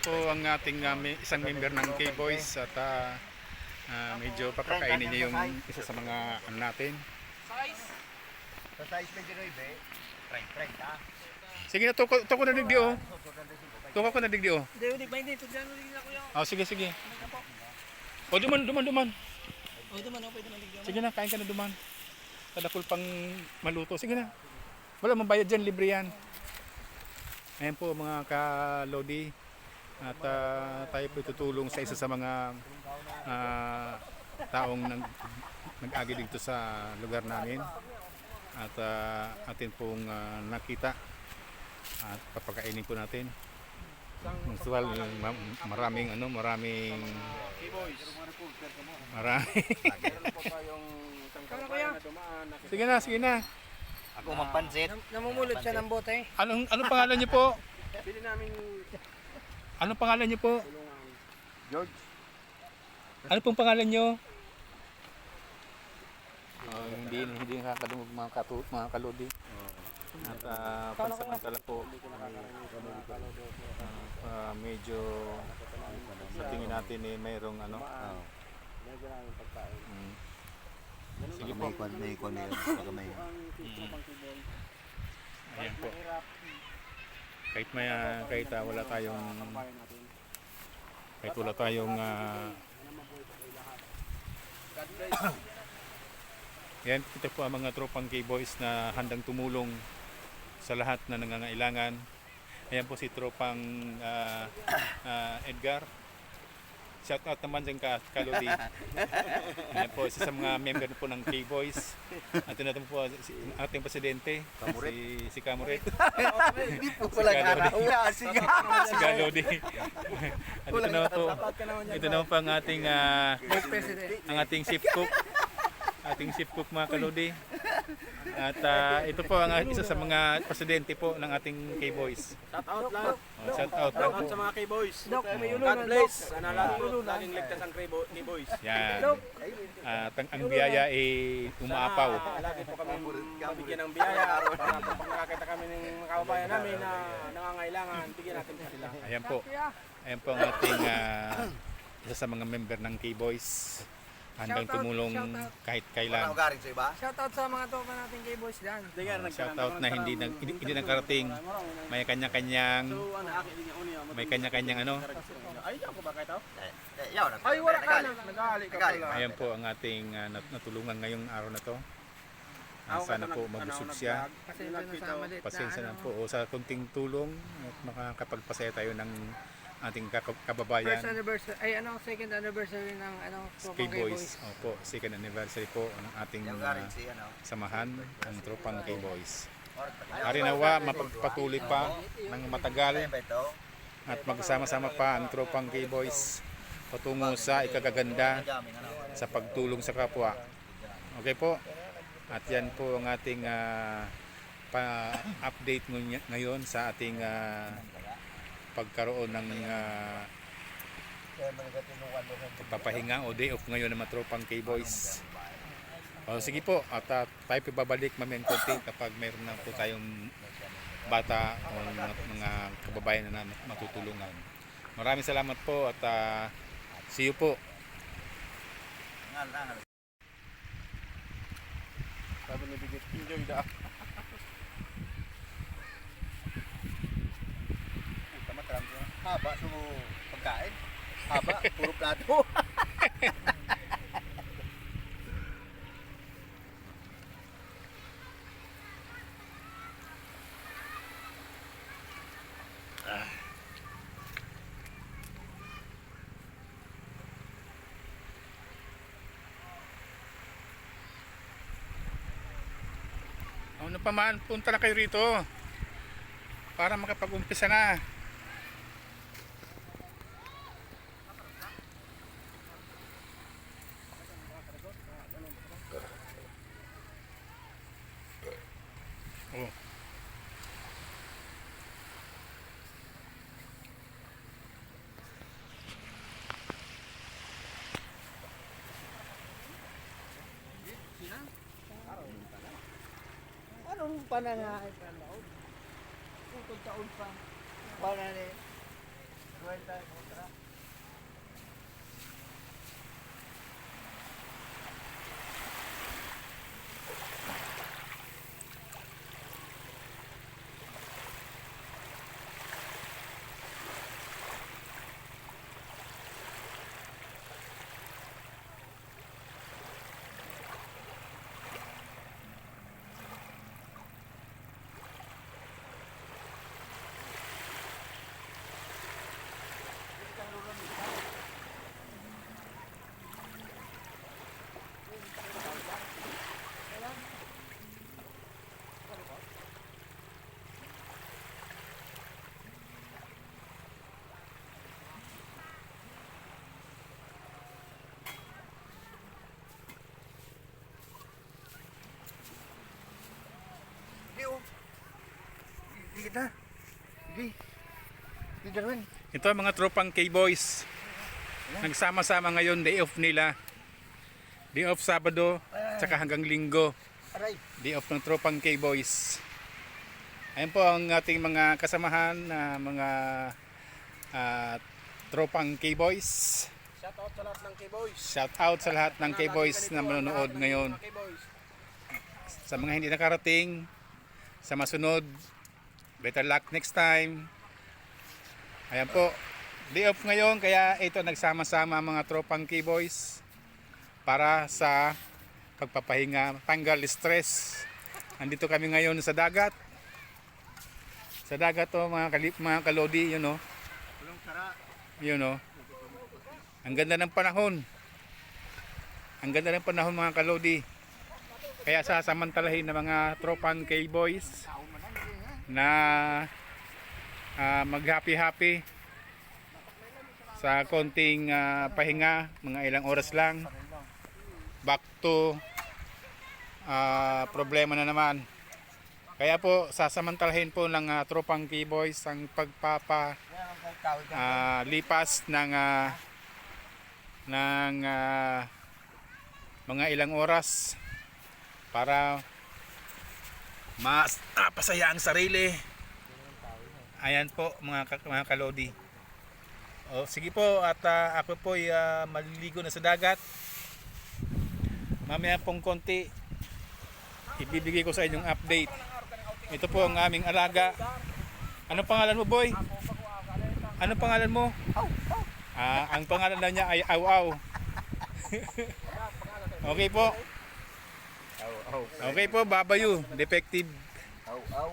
po ang ating uh, may- isang member ng K-Boys at ah, ah, medyo papakainin niya yung isa sa mga ano natin. Sa size 29, frank, frank, ha? Sige na, tuko, tuko na digdi oh. Tuko ko na digdi oh. Hindi, hindi, hindi? Tudyan mo din ako yung... Oh, sige, sige. O, duman, duman, duman. O, ito man, o, pwede man ligyan. Sige na, kain ka na duman. Kadakul pang maluto. Sige na. Wala mabayad dyan, libre yan. Ayan po mga ka-Lodi. At ah, tayo po tutulong sa isa sa mga ah, taong nag, nag-agi dito sa lugar namin. At ah, atin pong ah, nakita. At papakainin po natin. Usual, ma- maraming ano, maraming maraming sige na, sige na. Ako magpansit. Nam- namumulot siya ng bote. Anong anong pangalan niyo po? Pili namin Anong pangalan niyo po? George. Ano pong pangalan niyo? Oh, hindi hindi nakakadungog mga katu mga kalodi. At uh, pansamantala po ah, medyo sa tingin natin eh mayroong ano. Mm. Sige po. May kwan, may kwan na yun. Pagka may... Ayan po. Kahit may ah, kahit ah, wala tayong kahit wala tayong ah, Yan, ito po ang mga tropang K-Boys na handang tumulong sa lahat na nangangailangan. Ayan po si tropang ah, ah, Edgar. Shout out naman dyan ka, Kalodi. Ayan po, isa sa mga member po ng K-Boys. At ito natin po si, ating presidente, si, si Kamuret. Hindi po pala Sigado karaw. Sige. si Kalodi. At ito naman po, ito naman po ang ating, ah, ang ating chief cook. Ating chief cook mga kalodi. At ah, ito po ang isa sa mga presidente po ng ating K-Boys. Shout out lahat. Oh, shout out Shout lang out po. sa mga K-boys. God na, bless. Dok. Sana lalo laging ligtas ang K-bo- K-boys. Yan. At ang, ang biyaya ay umaapaw. Sana lagi po kami mabigyan ng biyaya para po pag nakakita kami ng mga kababayan namin na nangangailangan, bigyan natin po sila. Ayan po. Ayan po ang ating ah, isa sa mga member ng K-Boys. Handang Shout out, tumulong shout out. kahit Wala kailan. ko garing sa iba. Shoutout sa mga tropa natin kay Boys Dan. Oh, shout out na hindi nag, hindi, hindi nagkarating. May kanya-kanyang So, ano, aki din yung uno may kanya-kanyang ano. Ay, diyan ko ba kayo? Eh, eh, yaw na. Ay, wala ka Nagali. na. Nag-aali ka Nagali. pala. Ayan po ang ating ah, nat- natulungan ngayong araw na to. Ah, sana po nag- mabusog ano, siya. Pasensya na sa Pasensya na ano, po o sa kunting tulong at makakapagpasaya tayo ng ating kababayan First anniversary, ay ano, second anniversary ng ano, tropang K-Boys. Opo, second anniversary po ng ating ano. samahan ang tropang K-Boys. Ayaw. Ari nawa mapagpatuloy pa ng matagal at magsama-sama pa ang tropang K-Boys patungo sa ikagaganda sa pagtulong sa kapwa. Okay po? At yan po ang ating ah, pa-update ngayon sa ating ah, pagkaroon ng ah, Kaya manigatinuan mo sa papahinga o day off ngayon ng matropang K-Boys. O sige po, at ah, tayo po babalik mamayang konti kapag mayroon na po tayong bata o mga, mga kababayan na matutulungan. Maraming salamat po at ah, see you po. Sabi ni Bigit, enjoy da. Haba sa pagkain. Haba, puro plato. Ano pa man, punta na kayo rito para makapag-umpisa na. Anong panangahay pa loob? Kung taon pa. Para ni Hindi oh. Hindi kita. Hindi. Hindi Darwin. Ito ang mga tropang K-Boys. Nagsama-sama ngayon, day off nila. Day off Sabado, tsaka hanggang Linggo. Aray. Day off ng tropang K-Boys. Ayan po ang ating mga kasamahan na mga ah, tropang K-Boys. Shout out sa lahat ng K-Boys. Shout out sa lahat ng K-Boys na manonood ngayon. Sa mga hindi nakarating, sa masunod, better luck next time. Ayan po, day off ngayon kaya ito nagsama-sama mga tropang K-Boys para sa pagpapahinga, tanggal stress. Andito kami ngayon sa dagat. Sa dagat to mga, kalip, mga kalodi, yun. Walang sara. Yun know. Ang ganda ng panahon. Ang ganda ng panahon mga kalodi. Kaya sasamantalahin ng mga tropang K-Boys na ah, mag-happy-happy sa konting ah, pahinga, mga ilang oras lang. Back to ah, problema na naman. Kaya po, sasamantalahin po ng ah, tropang K-Boys ang pagpapa ah, lipas ng ah, ng ah, mga ilang oras para mas napasaya ang sarili. Ayan po mga, mga kalodi. O, sige po at ah, ako po ay ah, maliligo na sa dagat. Mamaya pong konti ibibigay ko sa inyong update. Ito po ang aming alaga. Ano pangalan mo, boy? Ano pangalan mo? Ah, ang pangalan na niya ay Aw Aw. okay po. Aw, aw. Okay po, Babayu, defective. Aw, aw.